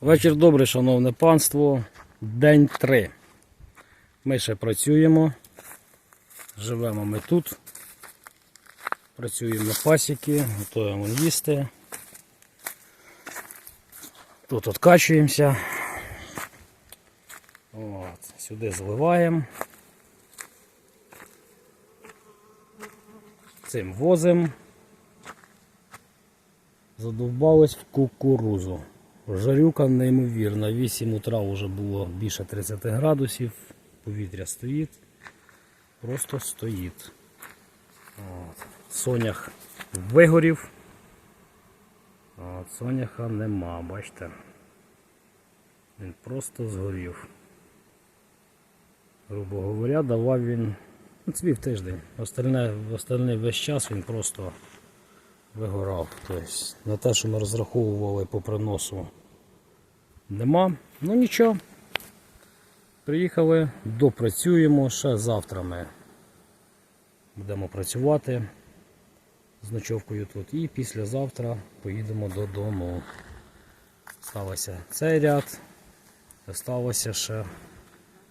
Вечір добрий, шановне панство. День 3. Ми ще працюємо. Живемо ми тут. Працюємо на пасіки, готуємо їсти. Тут откачуємося. От, сюди зливаємо. Цим возимо. Задовбались в кукурузу. Жарюка неймовірна. 8 утра вже було більше 30 градусів. Повітря стоїть. Просто стоїть. Сонях вигорів. От соняха нема, бачите. Він просто згорів. Грубо говоря, давав він ну, цвів тиждень. Остальне, остальний весь час він просто вигорав. Тобто на те, що ми розраховували по приносу, нема. Ну нічого. Приїхали, допрацюємо. Ще завтра ми будемо працювати з ночовкою тут. І післязавтра поїдемо додому. Сталося цей ряд, залишилося ще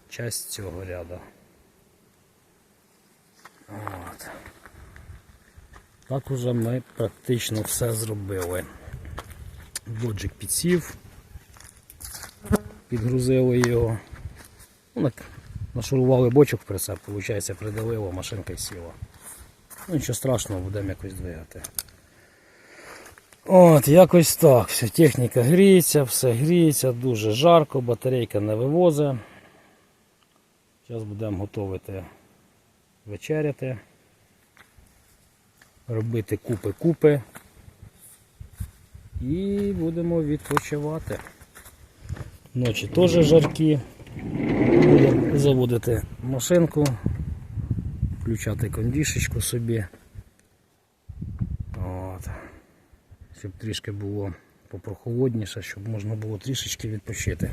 часть цього ряду. От. Так уже ми практично все зробили. Доджик підсів, підгрузили його. Ну, так, нашурували бочок в прицеп, виходить, придавило, машинка й сіла. Ну нічого страшного, будемо якось двигати. От, якось так. Все, техніка гріється, все гріється, дуже жарко, батарейка не вивозить. Зараз будемо готувати вечеряти робити купи-купи. І будемо відпочивати. Ночі теж жаркі. Будемо заводити машинку, включати кондішечку собі. От. Щоб трішки було попрохолодніше, щоб можна було трішечки відпочити.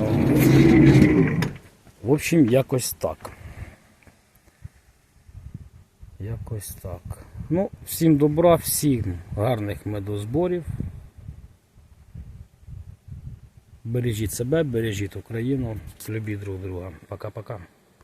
От. В общем, якось так. Якось так. Ну, всім добра, всім гарних медозборів. Бережіть себе, бережіть Україну, любіть друг друга. Пока-пока.